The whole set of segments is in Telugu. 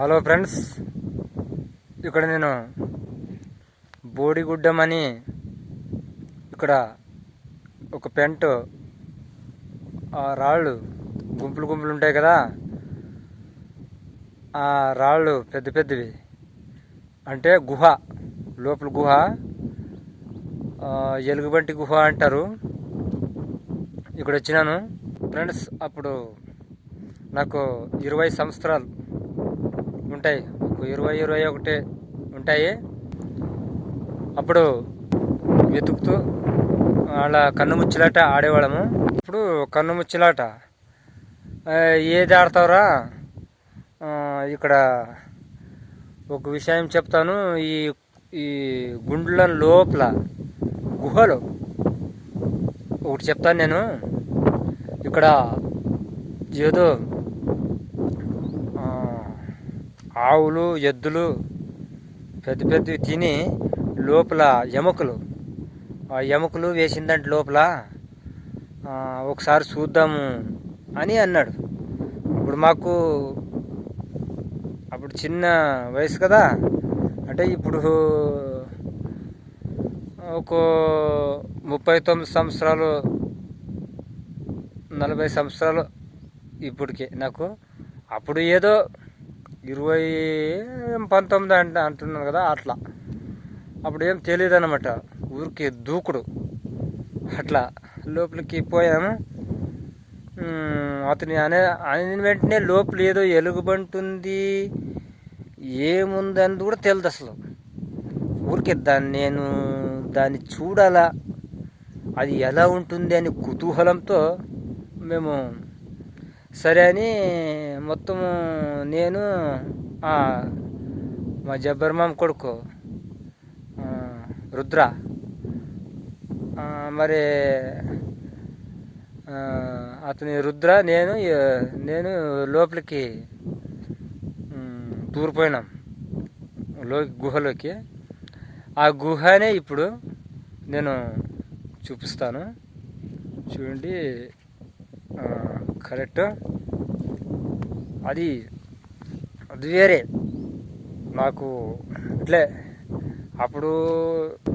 హలో ఫ్రెండ్స్ ఇక్కడ నేను బోడిగుడ్డమని ఇక్కడ ఒక పెంట్ ఆ రాళ్ళు గుంపులు గుంపులు ఉంటాయి కదా ఆ రాళ్ళు పెద్ద పెద్దవి. అంటే గుహ లోపల గుహ ఎలుగుబంటి గుహ అంటారు. ఇక్కడ వచ్చినాను. ఫ్రెండ్స్ అప్పుడు నాకు ఇరవై సంవత్సరాలు ఉంటాయి. ఒక ఇరవై ఇరవై ఒకటి ఉంటాయి. అప్పుడు వెతుకుతూ అలా కన్నుముచ్చలాట ఆడేవాళ్ళము. ఇప్పుడు కన్నుముచ్చలాట ఏది ఆడతావురా? ఇక్కడ ఒక విషయం చెప్తాను. ఈ ఈ గుండ్ల లోపల గుహలు. ఒకటి చెప్తాను నేను. ఇక్కడ ఏదో ఆ, ఆవులు ఎద్దులు పెద్ద పెద్దవి తిని లోపల ఎముకలు ఆ ఎముకలు వేసిందంటే లోపల ఒకసారి చూద్దాము అని అన్నాడు. ఇప్పుడు మాకు అప్పుడు చిన్న వయసు కదా అంటే ఇప్పుడు ఒక ముప్పై తొమ్మిది సంవత్సరాలు నలభై సంవత్సరాలు ఇప్పటికే నాకు. అప్పుడు ఏదో ఇరవై పంతొమ్మిది అంట అంటున్నాను కదా అట్లా. అప్పుడు ఏం తెలియదు అనమాట ఊరికి దూకుడు. అట్లా. లోపలికి పోయాము. అతని అనే ఆయన వెంటనే లోపల ఏదో ఎలుగుబంటుంది ఏముందని కూడా తెలియదు అసలు. ఊరికే దాన్ని నేను దాన్ని చూడాలా? అది ఎలా ఉంటుంది అని కుతూహలంతో మేము సరే అని మొత్తము నేను మా జబ్బర్ మామ కొడుకు రుద్ర మరి అతని రుద్ర నేను నేను లోపలికి ఉమ్, దూరిపోయినాం లో గుహలోకి. ఆ గుహనే ఇప్పుడు నేను చూపిస్తాను. చూడండి కరెక్ట్. అది అది వేరే. నాకు ఇట్లే. అప్పుడు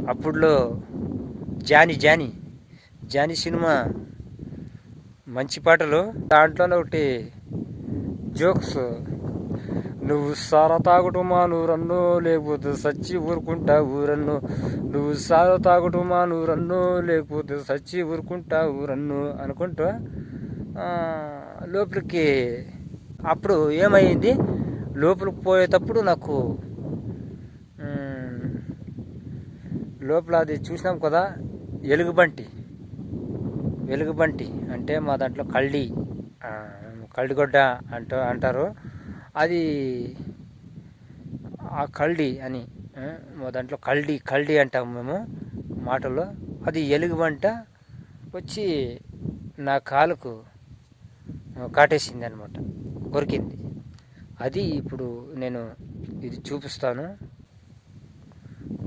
అప్పుడులో జాని జాని జాని సినిమా మంచి పాటలు. దాంట్లోనే ఒకటి జోక్స్. నువ్వు సారా తాగుటు రన్నో లేకపోతే సచ్చి ఊరుకుంటా ఊరన్ను నువ్వు సారా తాగుటు మానూరన్ను లేకపోతే సచ్చి ఊరుకుంటా ఊరన్ను అనుకుంటూ. లోపలికి అప్పుడు ఏమైంది? లోపలికి పోయేటప్పుడు నాకు లోపల అది చూసినాం కదా ఎలుగుబంటి. వెలుగుబంటి అంటే మా దాంట్లో కళ్ళి కళ్ళిగొడ్డ కల్డిగొడ్డ అంట అంటారు. అది ఆ కళ్ళి అని మా దాంట్లో కళ్ళి కళ్ళి అంటాము మేము మాటల్లో. అది ఎలుగుబంట వచ్చి నా కాలుకు కాటేసింది అనమాట కొరికింది. అది ఇప్పుడు నేను ఇది చూపిస్తాను.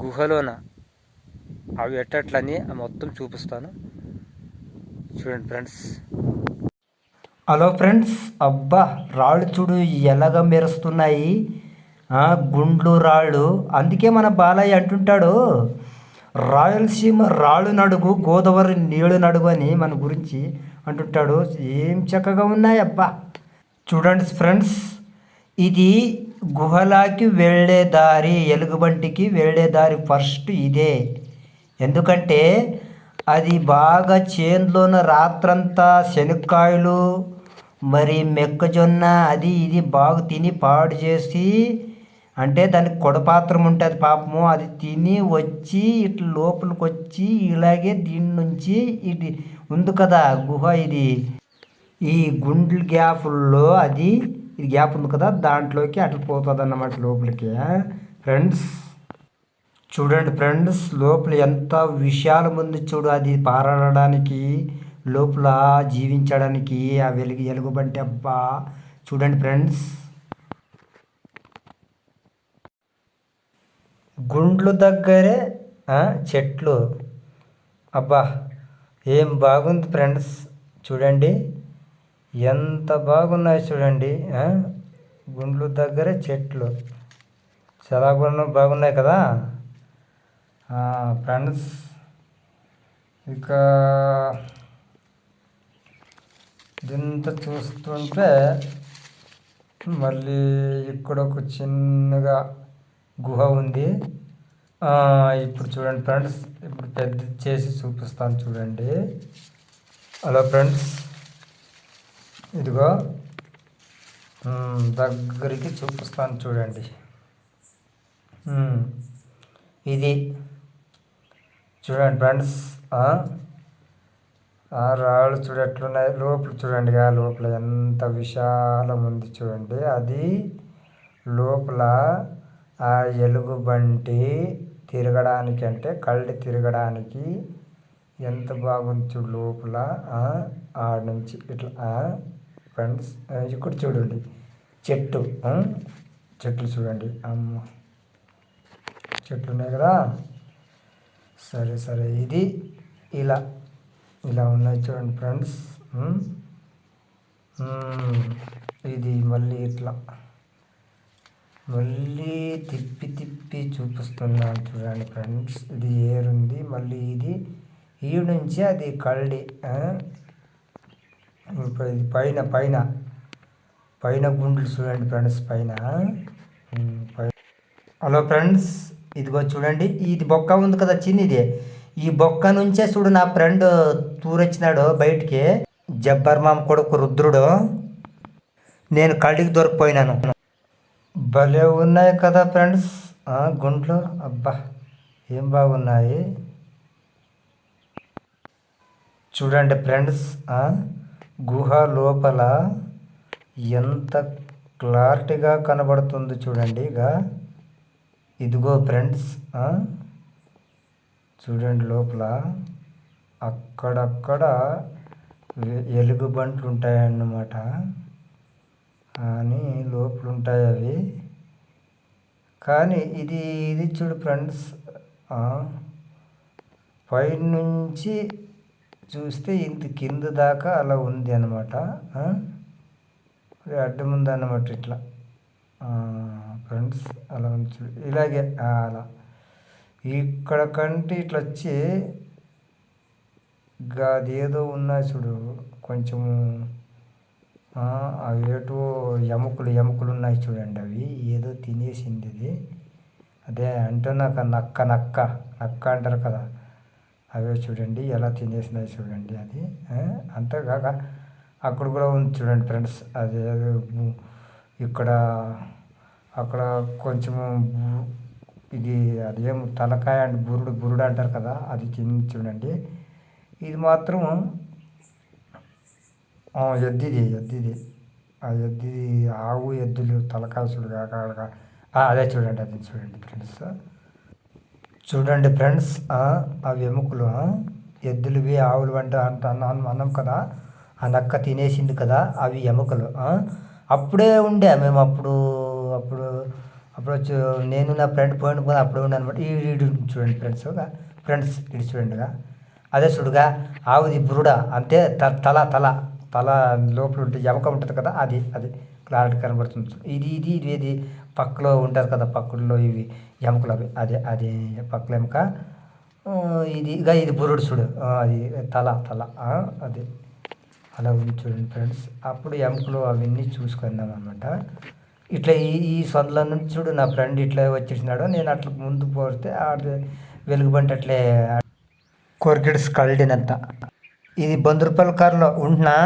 గుహలోన అవి ఎట్టట్లని మొత్తం చూపిస్తాను. చూడండి ఫ్రెండ్స్. హలో ఫ్రెండ్స్ అబ్బా రాళ్ళు చూడు ఎలాగ మెరుస్తున్నాయి. గుండ్లు రాళ్ళు. అందుకే మన బాలయ్య అంటుంటాడు రాయలసీమ రాళ్ళు నడుగు గోదావరి నీళ్ళు నడుగు అని మన గురించి అంటుంటాడు. ఏం చక్కగా ఉన్నాయి అబ్బా చూడండి ఫ్రెండ్స్ ఇది గుహలాకి వెళ్ళే దారి ఎలుగుబంటికి వెళ్ళే దారి ఫస్ట్ ఇదే. ఎందుకంటే అది బాగా చేన్లోన రాత్రంతా శనక్కాయలు మరి మెక్కజొన్న అది ఇది బాగా తిని పాడు చేసి అంటే దానికి కొడపాత్రం ఉంటుంది పాపము. అది తిని వచ్చి ఇట్లా లోపలికి వచ్చి ఇలాగే దీని నుంచి ఇది ఉంది కదా గుహ ఇది. ఈ గుండ్ల గ్యాప్లో అది ఇది గ్యాప్ ఉంది కదా దాంట్లోకి అట్లా పోతుంది అన్నమాట లోపలికి. ఫ్రెండ్స్ చూడండి ఫ్రెండ్స్ లోపల ఎంత విషయాలు ఉంది చూడు అది పారాడడానికి లోపల జీవించడానికి ఆ వెలుగు ఎలుగుబంటి అబ్బా. చూడండి ఫ్రెండ్స్ గుండ్లు దగ్గరే చెట్లు. అబ్బా ఏం బాగుంది ఫ్రెండ్స్. చూడండి ఎంత బాగున్నాయి చూడండి గుండ్లు దగ్గరే చెట్లు. చాలా కూడా బాగున్నాయి కదా. ఫ్రెండ్స్ ఇక ఇంత చూస్తుంటే మళ్ళీ ఇక్కడ ఒక చిన్నగా గుహ ఉంది. ఇప్పుడు చూడండి ఫ్రెండ్స్ ఇప్పుడు పెద్ద చేసి చూపిస్తాను చూడండి. హలో ఫ్రెండ్స్ ఇదిగో దగ్గరికి చూపిస్తాను చూడండి. ఇది చూడండి ఫ్రెండ్స్ ఆ రాళ్ళు చూడ ఎట్లున్నాయి లోపల చూడండి ఆ లోపల ఎంత విశాలం ఉంది చూడండి. అది లోపల ఆ ఎలుగుబంటి తిరగడానికి అంటే కళ్ళు తిరగడానికి ఎంత బాగుంది లోపల. ఆడ నుంచి ఇట్లా ఫ్రెండ్స్ ఇక్కడ చూడండి. చెట్టు చెట్లు చూడండి. అమ్మ చెట్లు ఉన్నాయి కదా. సరే సరే ఇది ఇలా ఇలా ఉన్నాయి చూడండి ఫ్రెండ్స్. ఇది మళ్ళీ ఇట్లా. మళ్ళీ తిప్పి తిప్పి చూపిస్తున్నాను చూడండి ఫ్రెండ్స్ ఇది ఏరుంది మళ్ళీ ఇది ఈ నుంచి అది కళ్ళి ఇప్పుడు ఇది పైన పైన పైన గుండ్లు చూడండి ఫ్రెండ్స్ పైన హలో ఫ్రెండ్స్ ఇదిగో చూడండి ఇది బొక్క ఉంది కదా చిన్నది. ఈ బొక్క నుంచే చూడు నా ఫ్రెండ్ తూరొచ్చినాడు బయటికి. జబ్బర్ మామ కొడుకు రుద్రుడు. నేను కళ్ళకి దొరికిపోయినాను. భలే ఉన్నాయి కదా ఫ్రెండ్స్. గుంట్లో అబ్బా ఏం బాగున్నాయి? చూడండి ఫ్రెండ్స్ గుహ లోపల ఎంత క్లారిటీగా కనబడుతుంది చూడండి ఇక. ఇదిగో ఫ్రెండ్స్ చూడండి లోపల. అక్కడక్కడ ఎలుగుబంట్లు ఉంటాయన్నమాట. కానీ లోపల ఉంటాయి అవి. కానీ ఇది ఇది చూడు ఫ్రెండ్స్ పైనుంచి చూస్తే ఇంత కింద దాకా అలా ఉంది అనమాట అడ్డం ఉంది ఇట్లా. ఫ్రెండ్స్ అలా ఉంచు చూడు. ఇలాగే అలా. ఇక్కడ కంటే ఇట్లా వచ్చి ఇంకా అదేదో ఉన్నాయి చూడు కొంచెము ఏటో ఎముకలు ఎముకలు ఉన్నాయి చూడండి అవి. ఏదో తినేసింది ఇది అదే నాకు నక్క నక్క నక్క అంటారు కదా. అవే చూడండి ఎలా తినేసినాయి చూడండి అది. అంతేకాక అక్కడ కూడా ఉంది చూడండి ఫ్రెండ్స్. అదే ఇక్కడ అక్కడ కొంచెము బు- ఇది అదేం తలకాయ అండ్ బురుడు బురుడు అంటారు కదా అది తిని చూడండి. ఇది మాత్రం ఎద్దిది ఎద్దిది. ఆ ఎద్దిది ఆవు ఎద్దులు తలకాయ చూడు కాక అదే చూడండి అది చూడండి ఫ్రెండ్స్ చూడండి ఫ్రెండ్స్ అవి ఎముకలు ఎద్దులువి ఆవులు వంట అంట అన్నాం అన్నాం కదా? ఆ నక్క తినేసింది కదా అవి ఎముకలు అప్పుడే ఉండే మేము అప్పుడు అప్పుడు అప్పుడు వచ్చి నేను నా ఫ్రెండ్ పోయిన పోయి అప్పుడే ఉండే అనమాట ఈ చూడండి ఫ్రెండ్స్ ఫ్రెండ్స్ ఇటు చూడండిగా. అదే చూడుగా ఆవుది బురుడ అంతే త తల తల. తల లోపల ఉంటే ఎముక ఉంటుంది కదా అది అది క్లారిటీ కనబడుతుంది. ఇది ఇది ఇది ఇది పక్కలో ఉంటుంది కదా పక్కల్లో ఇవి ఎముకలు అవి. అదే అది పక్కల ఎముక ఇది ఇక ఇది బురుడు చూడు. అది తల తల అది. అలా ఉంది చూడండి ఫ్రెండ్స్. అప్పుడు ఎముకలు అవన్నీ చూసుకుందాం అనమాట ఇట్లా ఈ ఈ సొంతల నుంచి చూడు నా ఫ్రెండ్ ఇట్లా వచ్చేసినాడు నేను అట్లా ముందు పోతే వెలుగుబంట అట్లే కొరికిడ్స్ కల్డినంత ఇది బంద్ రూపాయల కారులో ఉంటున్నా?